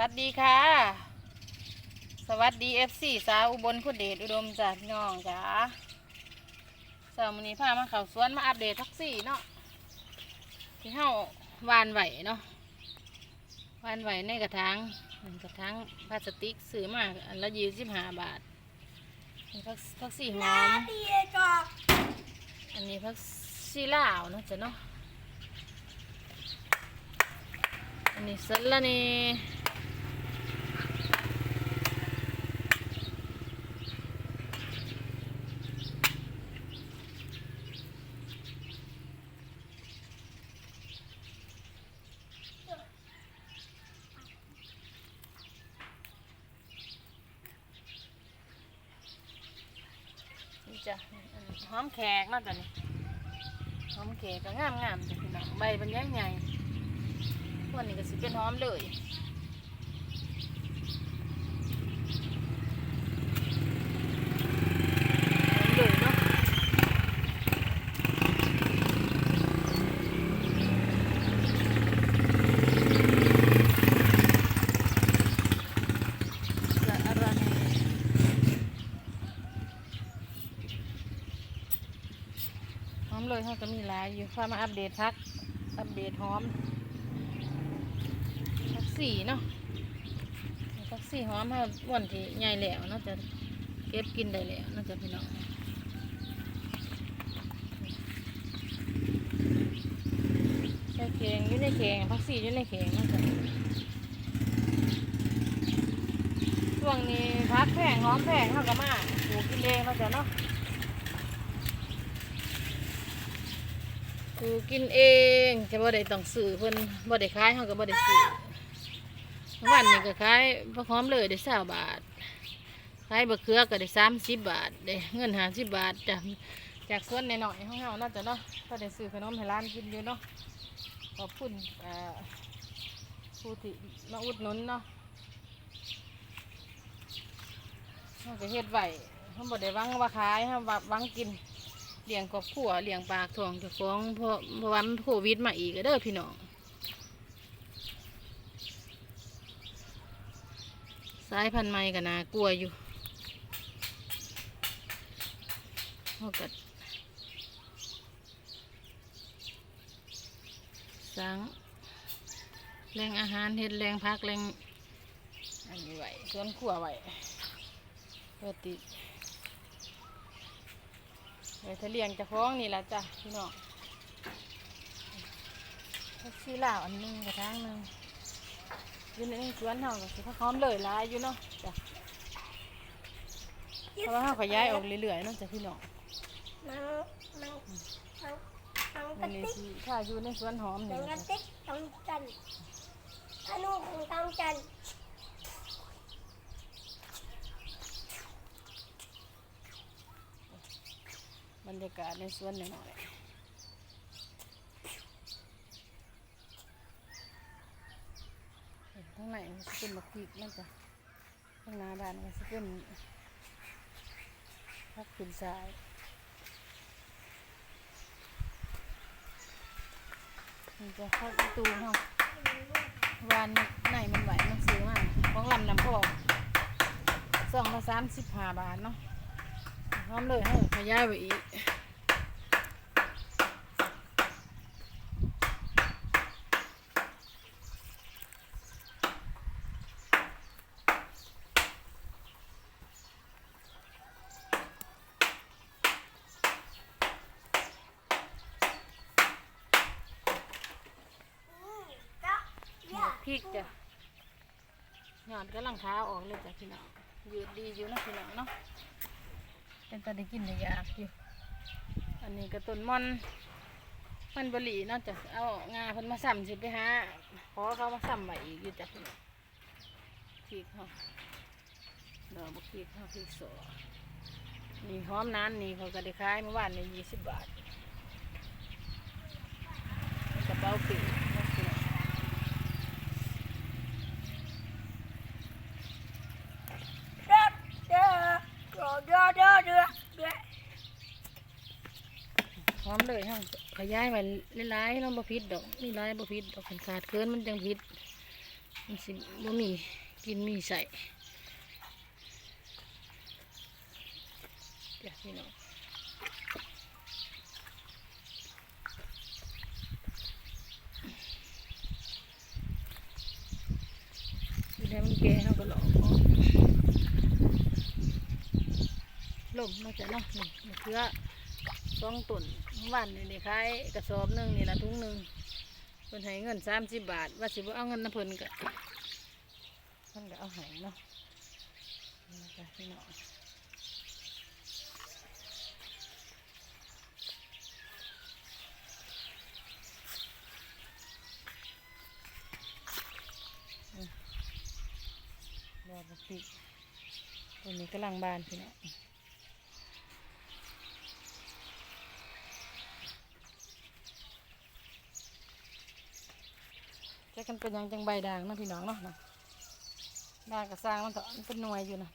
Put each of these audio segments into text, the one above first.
วัสดีค่ะ สวัสดีเอฟซีสาวอุบลพุทธเดชอุดมจ้าพี่น้องจ้าสาวมนนี้พามาเขาสวนมาอัปเดตทักซี่เนาะที่เฮาวานไหวเนาะวานไหวในกระถางหนึ่งกระถางพลาสติกซื้อมาอันละยี่สิบห้าบาทพักพักซี่หอมอันนี้พักซีลาวเนาะจ้ะเนาะอันนี้สันละนี่ จ้ะหอมแขกเนาะจ้ะนี่หอมแขกก็งามงามๆจ้ะพี่น้องใบมันใหญ่ใหญ่วันนี้ก็สิเป็นหอมเลยหอมเลยเนาะละอะไรหอมเลยเขาก็มีหลายอยู่ พามาอัปเดตพัก อัปเดตหอมทักซี่เนาะทักซี่หอมเฮาวันที่ใหญ่แล้วเนาะจะเก็บกินได้แล้วเนาจะพี่น้องใส่เข่งอยู่ในเข่งพักซี่อยู่ในเข่งเนาจะช่วงนี้พักแพงหอมแพงเฮาก็มาปลูกกินเองเนาจะเนาะ ลูกกินเองจะบ่ได้ต้องซื้อเพิ่นบ่ได้ขายเฮาก็บ่ได้ซื้อวันนี้ก็ขายพะหอมเลยได้สาบาทขายบะเขือก็ได้สามสิบบาทได้เงินหาสิบบาทจากจากส่วนในหน่อยของเราเนาะจ้ะเนาะก็ได้ซื้อขนมให้ร้านกินอยู่เนาะขอบคุณเอ่อผู้ที่มาอุดหนุนเนาะเราก็เฮ็ดไว้เขาบ่ได้หวังว่าขายเขาหวังกิน เลี้ยงครอบครัวเลี้ยงปากท้องเจ้าของเพราะเพราะวันโควิดมาอีกเด้อพี่น้องสายพันธุ์ใหม่ก็น่ากลัวอยู่เขาก็สังแรงอาหารเห็ดแรงพักแรงอันนี้ไหวสวนขัวไหวปกติ ไว้ถ้าเลี้ยงจะคล้องนี่ละจ้ะพี่น้องซีลาวอันหนึงกระทางหนึงอยู่ในสวนเฮาก็สิพะพร้อมเลยลายอยู่เนาะจ้ะเพราะว่าเฮาขยายออกเรื่อยๆเนาะจ้ะพี่น้องมังมังมังมังกระนนี่ติกสิถ้าอยู่ในสวนหอมมันี่งกระติกต้องจันธนูของต้องจัน รรยากาศในสวนหน่อยข้างในมันสิเป็นมะพริกนั่นจ้ะข้างหน้าบ้านมันสิเป็นพักขึ้นสายมันจะเข้าประตูเฮาวานไหนมันไหวมันซื้อมากของลำน้ำพองสองละสามสิบห้าบาทเนาะ พร้อมเลยให้ขยายไปอีกก็ยาพริกจ้ะหยอดก็ลังเท้าออกเลยจ้ะพี่น้องยืดดีอยู่นะพี่น้องเนาะ เป็นตาได้กินได้ยากอยู่อันนี้ก็ต้นมอนมันบหลีนาะจ้ะเอางาเพิ่นมาสั่มสิไปหาขอเขามาสั่มไว้อีกอยู่จ้ะพี่น้องพริกเขาดอกบักพริกเขาพริกสอนี่หอมนั้นนี่เขาก็ได้ขายเมื่อวานนี่ยี่สิบบาทกระเป๋าปีกเนาะพี่น้อง เด้อเด้อเด้อเด้อเด้อเด้อ พร้อมเลยฮะขยายไว้หลายๆเราบ่ผิดดอกนี่หลายบ่ผิดดอกขันขาดเกินมันจังผิดมันสิบ่มีกินมีใส่เดี๋ยวพี่น้องดูได้มันแก่เขาก็หลอกลมมาจากเนาะนี่มะเขือสองต้น วันนี่ได้ขายกระสอบหนึ่งนี่ละถุงหนึ่งเพิ่นให้เงินสามสิบบาท ว่าสิบ่เอาเงินน้ำเพิ่นก็เพิ่นก็เอาให้เนาะจ้ะพี่น้องอืมรอบักปีตัวนี้กำลังบานพี่น้อง กันเป็นยังจังใบด่างนะพี่น้องเนาะนะด่างกระซางมันก็มันเป็นหน่วยอยู่นะ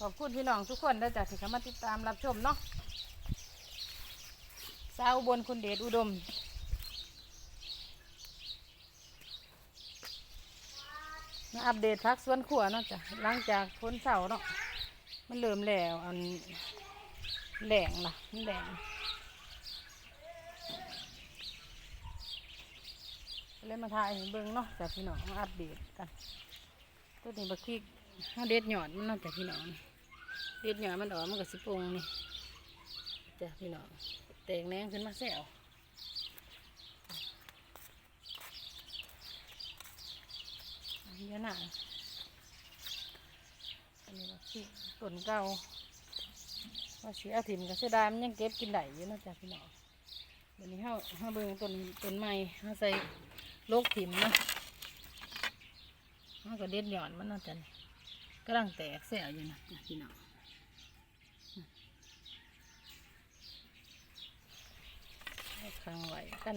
ขอบคุณพี่น้องทุกคนได้จากที่เข้ามาติดตามรับชมเนาะสาวอุบนคุณเดชอุดมมาอัปเดตพักสวนขัวเนาะจ้ะหลังจากพ้นเสาเนาะมันเริ่มแล้วอันแหลงล่ะมันแหลง เลยมาถ่ายเบิ่งเนาะจากพี่น้องมาอัปเดตกันตัวนี้บักพริกห้าเด็ดหยอดมันนาะจากพี่น้องเด็ดหยอดมันออกมันก็สิปงนี่จากพี่น้องแตกแนงขึ้นมาแซวเยอะหนาอันนี้บักพริกต้นเก่าว่าเสียถิ่มก็เสียดายมันยังเก็บกินได้อยู่นาะจากพี่น้องเดี๋ยวนี้เฮาเฮาเบิ่งต้นต้นไม้เฮาใส่ โลกถิ่มนะมันก็เด็ดหย่อนมันเนาจันกำลังแตกแสวอยู่นะพี่น้องค้างไว้กัน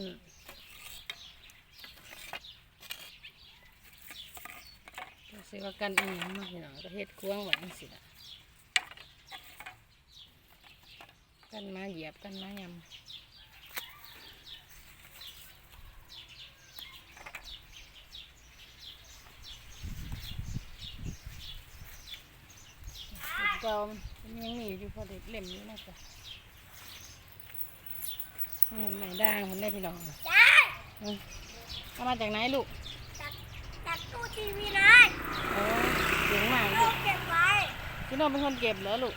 ก็สิว่ากันอีหยังเนาะพี่น้องก็เฮ็ดควงไว้สิละกันมาเหยียบกันมายำ เก่ามันยังมีอยู่พอเด็กเล่มอยู่นะจ๊ะไม่เห็นไหมด่างคนได้พี่น้องจ้าอืมเอามาจากไหนลูกจากจากตู้ทีวีเลยโอ้เก่งมากเราลูกเก็บไว้พี่น้องเป็นคนเก็บเหรอลูก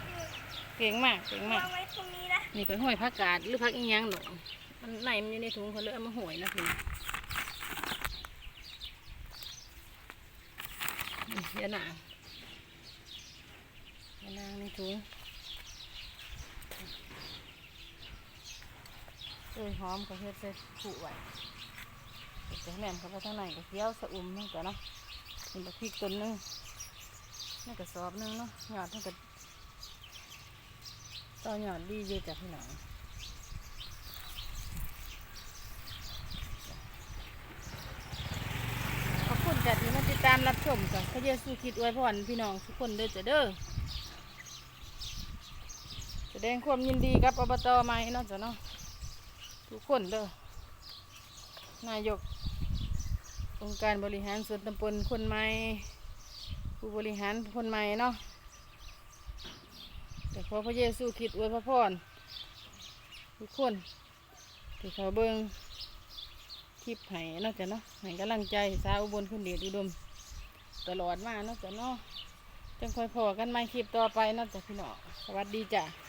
เก่งมากเก่งมาวากงไว้ตรงนี้นะนี่ก็ห้อยผักกาดหรือผักอีหยังหนูมันไหนมันอยู่ในถุงเขาเลยเอามาห้อยนะพี่นี่เดี๋ยอะหนา เดี๋ยอะนาในถุงเอ้ยหอมก็เฮ็ดใส่ผูไว้เดี๋ยวจะให้แม่มเขาไปทางไหนก็เคี้ยวสะอุ่มนี่จ้ะเนาะนี่บักพริกต้นนึงนี่กระสอบนึงเนาะหยอดมันก็ตอนหยอดดีเยอะจากพี่น้องขอบคุณจัดที่มาติดตามรับชมกับพระเยซูคริดอวยพรพี่น้องทุกคนเด้อจ้ะเด้อ แสดงความยินดีกับอบตใหม่เนาะจ้ะเนาะทุกคนเด้อนายก องค์การบริหารส่วนตำบลคนใหม่ผู้บริหารคนใหม่เนาะแต่ขอพระเยซูคริดอวยพระพรทุกคนที่เขาเบิงคลิปให้นอกจากเนาะให้กำลังใจสาวอุบลคุณเดชอุดม ตลอดมาเนอกจากเนาะจังค่อยพอกันม่คลิปต่อไปนอกจากพี่น้องสวัสดีจ้ะ